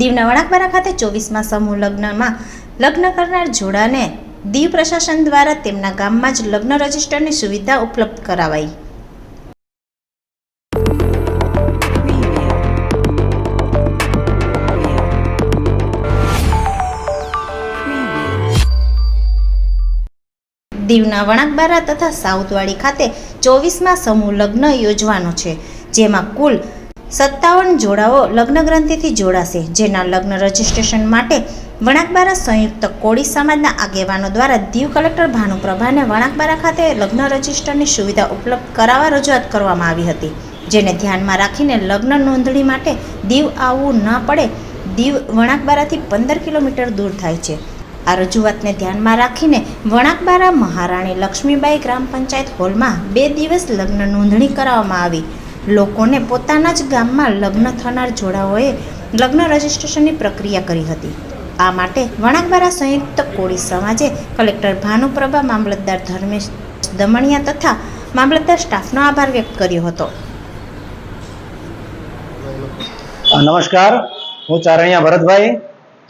દીવના વણાકબારા ખાતે ચોવીસમાં સમૂહ લગ્નમાં લગ્ન કરનાર જોડાને દીવ પ્રશાસન દ્વારા તેમના ગામમાં જ લગ્ન રજિસ્ટરની સુવિધા ઉપલબ્ધ કરાવાઈ. દીવના વણાકબારા તથા સાઉથવાડી ખાતે ચોવીસમાં સમૂહ લગ્ન યોજવાનો છે, જેમાં કુલ સત્તાવન જોડાઓ લગ્ન ગ્રંથિથી જોડાશે, જેના લગ્ન રજિસ્ટ્રેશન માટે વણાકબારા સંયુક્ત કોળી સમાજના આગેવાનો દ્વારા દીવ કલેક્ટર ભાનુપ્રભાને વણાકબારા ખાતે લગ્ન રજિસ્ટરની સુવિધા ઉપલબ્ધ કરાવવા રજૂઆત કરવામાં આવી હતી, જેને ધ્યાનમાં રાખીને લગ્ન નોંધણી માટે દીવ આવવું ન પડે, દીવ વણાકબારાથી પંદર કિલોમીટર દૂર થાય છે. આ રજૂઆતને ધ્યાનમાં રાખીને વણાકબારા મહારાણી લક્ષ્મીબાઈ ગ્રામ પંચાયત હોલમાં બે દિવસ લગ્ન નોંધણી કરાવવામાં આવી. લોકોને પોતાના જ ગામમાં લગ્ન થનાર જોડાઓએ લગ્ન રજિસ્ટ્રેશનની પ્રક્રિયા કરી હતી. આ માટે વણાકબારા સંયુક્ત કોળી સમાજે કલેક્ટર ભાનુપ્રભા મામલતદાર ધર્મેશ દમણિયા તથા મામલતદાર સ્ટાફનો આભાર વ્યક્ત કર્યો હતો. નમસ્કાર. હું ચારણિયા ભરતભાઈ,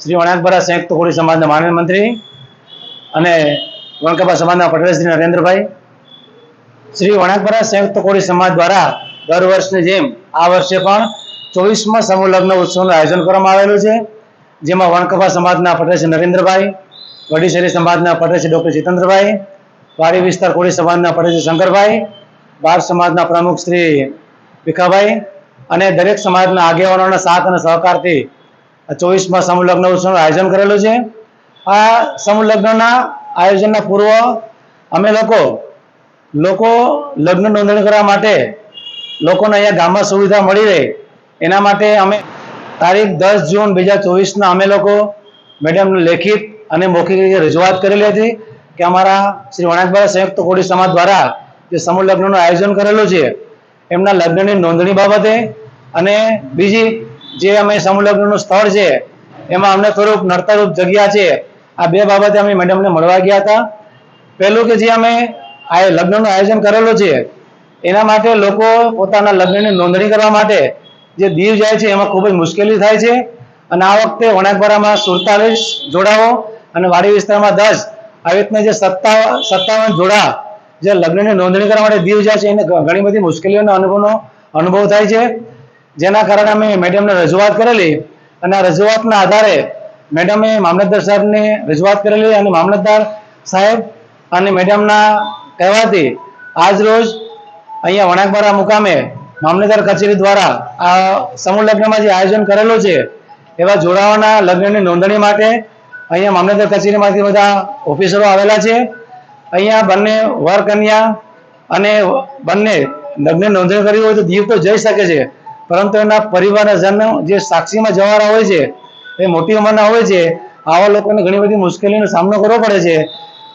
શ્રી વણાકબરા સંયુક્ત કોળી સમાજના માનનીય મંત્રી અને વણકબા સમાજના પટેલ શ્રી નરેન્દ્રભાઈ. શ્રી વણાકબરા સંયુક્ત કોળી સમાજ દ્વારા દર વર્ષની જેમ આ વર્ષે પણ ચોવીસમાં સમૂહ લગ્ન ઉત્સવનું આયોજન કરવામાં આવેલું છે, જેમાં વણકફા સમાજના પટેલ નરેન્દ્રભાઈ વડીશેરી સમાજના પટેલ શ્રી ડૉક્ટર જીતેન્દ્રભાઈ, વાડી વિસ્તાર કોળી સમાજના પટેલ શંકરભાઈ, બાર સમાજના પ્રમુખ શ્રી ભીખાભાઈ અને દરેક સમાજના આગેવાનોના સાથ અને સહકારથી ચોવીસમાં સમૂહ લગ્ન ઉત્સવનું આયોજન કરેલું છે. આ સમૂહ લગ્નના આયોજનના પૂર્વ અમે લોકો લોકો લગ્ન નોંધણી કરવા માટે લોકોને અહીંયા ગામમાં સુવિધા મળી રહે. એના માટે અમે તારીખ દસ જૂન બે હજાર ચોવીસના અમે લોકો મેડમને લેખિત અને મૌખિક રીતે રજૂઆત કરેલી હતી કે અમારા શ્રી વણાકભાઈ સંયુક્ત કોડી સમાજ દ્વારા જે સમૂહ લગ્નનું આયોજન કરેલું છે, એમના લગ્નની નોંધણી બાબતે અને બીજી જે અમે સમૂહ લગ્નનું સ્થળ છે, એમાં અમને થોડુંક નડતરરૂપ જગ્યા છે, આ બે બાબતે અમે મેડમને મળવા ગયા હતા. પહેલું કે જે અમે આ લગ્નનું આયોજન કરેલું છે એના માટે લોકો પોતાના લગ્નની નોંધણી કરવા માટે જે દીવ જાય છે, એમાં ખૂબ જ મુશ્કેલી થાય છે. અને આ વખતે વણાકબારામાં સુડતાલીસ જોડાઓ અને વાડી વિસ્તારમાં દસ. આવી રીતના જે સત્તા સત્તાવન જોડા જે લગ્નની નોંધણી કરવા માટે દીવ જાય છે, એને ઘણી બધી મુશ્કેલીઓનો અનુભવનો અનુભવ થાય છે. જેના કારણે અમે મેડમને રજૂઆત કરેલી અને આ રજૂઆતના આધારે મેડમે મામલતદાર સાહેબને રજૂઆત કરેલી અને મામલતદાર સાહેબ અને મેડમના કહેવાથી આજ રોજ અહીંયા વણાકબારા મુકામે મામલેદાર કચેરી દ્વારા આ સમૂહ લગ્નમાં જે આયોજન કરેલું છે, એવા જોડાવાના લગ્નની નોંધણી માટે અહીંયા મામલેદાર કચેરીમાંથી બધા ઓફિસરો આવેલા છે. અહીંયા બંને વર કન્યા અને બંને લગ્ન નોંધણી કરવી હોય તો દીવ તો જઈ શકે છે, પરંતુ એના પરિવારના પરિવારજનો જે સાક્ષીમાં જવાના હોય છે, એ મોટી ઉંમરના હોય છે, આવા લોકોને ઘણી બધી મુશ્કેલીનો સામનો કરવો પડે છે.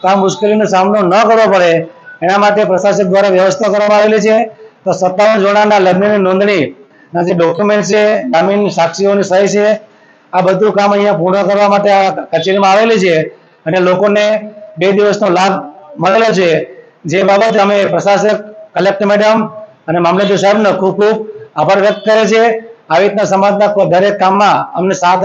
તો આ મુશ્કેલીનો સામનો ન કરવો પડે એના માટે પ્રશાસક દ્વારા વ્યવસ્થા કરવામાં આવેલી છે. તો સત્તાવન જોડાના લગ્નની નોંધણીના જે ડોક્યુમેન્ટ છે જામીન સાક્ષીઓની સહી છે, આ બધું કામ અહીંયા પૂર્ણ કરવા માટે આ કચેરીમાં આવેલી છે અને લોકોને બે દિવસનો લાભ મળેલો છે. જે બાબતે અમે પ્રશાસક, કલેક્ટર મેડમ અને મામલતદાર સાહેબનો ખૂબ ખૂબ આભાર વ્યક્ત કરે છે. આવી રીતના સમાજના દરેક કામમાં અમને સાથ